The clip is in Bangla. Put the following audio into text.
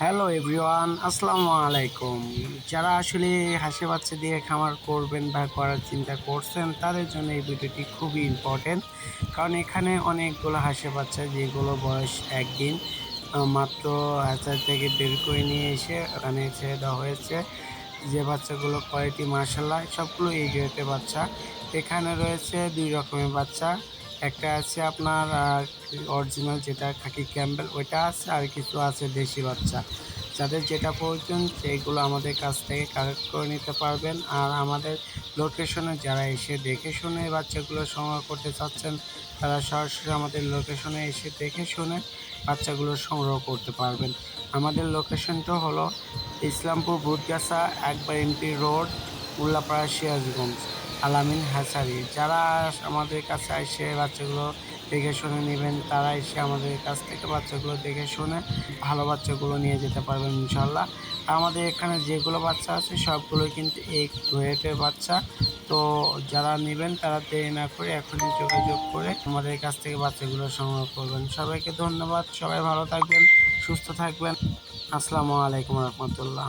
হ্যালো এভরিওয়ান, আসসালামু আলাইকুম। যারা আসলে হাসি বাচ্চা দিয়ে খামার করবেন বা করার চিন্তা করছেন, তাদের জন্য এই ভিডিওটি খুবই ইম্পর্টেন্ট কারণ এখানে অনেকগুলো হাসি বাচ্চা যেগুলো বয়স একদিন মাত্র হাজার থেকে বের করে নিয়ে এসে ওখানে ছেড়ে দেওয়া হয়েছে। যে বাচ্চাগুলো কোয়ালিটি মার্শাল্লাহ সবগুলো এই বাচ্চা। এখানে রয়েছে দুই রকমের বাচ্চা। একটা আছে আপনার অরিজিনাল যেটা খাকি ক্যাম্বেল ওইটা আছে আর কিছু আছে দেশি বাচ্চা। যাদের যেটা প্রয়োজন সেইগুলো আমাদের কাছ থেকে কালেক্ট করে নিতে পারবেন। আর আমাদের লোকেশনে যারা এসে দেখে শুনে বাচ্চাগুলো সংগ্রহ করতে চাচ্ছেন, তারা সরাসরি আমাদের লোকেশনে এসে দেখে শুনে বাচ্চাগুলো সংগ্রহ করতে পারবেন। আমাদের লোকেশনটা হলো ইসলামপুর বুটগাছা, একবার এমপি রোড, উল্লাপাড়া সিরাজগঞ্জ। আলামিন হাসারি। যারা আমাদের কাছে এসে বাচ্চাগুলো দেখে শুনে নেবেন, তারা এসে আমাদের কাছ থেকে বাচ্চাগুলো দেখে শুনে ভালো বাচ্চাগুলো নিয়ে যেতে পারবেন ইনশাল্লাহ। আমাদের এখানে যেগুলো বাচ্চা আছে, সবগুলো কিন্তু এই গ্রেডের বাচ্চা। তো যারা নেবেন, তারা দেরি না করে এখনই যোগাযোগ করে আমাদের কাছ থেকে বাচ্চাগুলো সংগ্রহ করবেন। সবাইকে ধন্যবাদ। সবাই ভালো থাকবেন, সুস্থ থাকবেন। আসসালামু আলাইকুম রহমতুল্লাহ।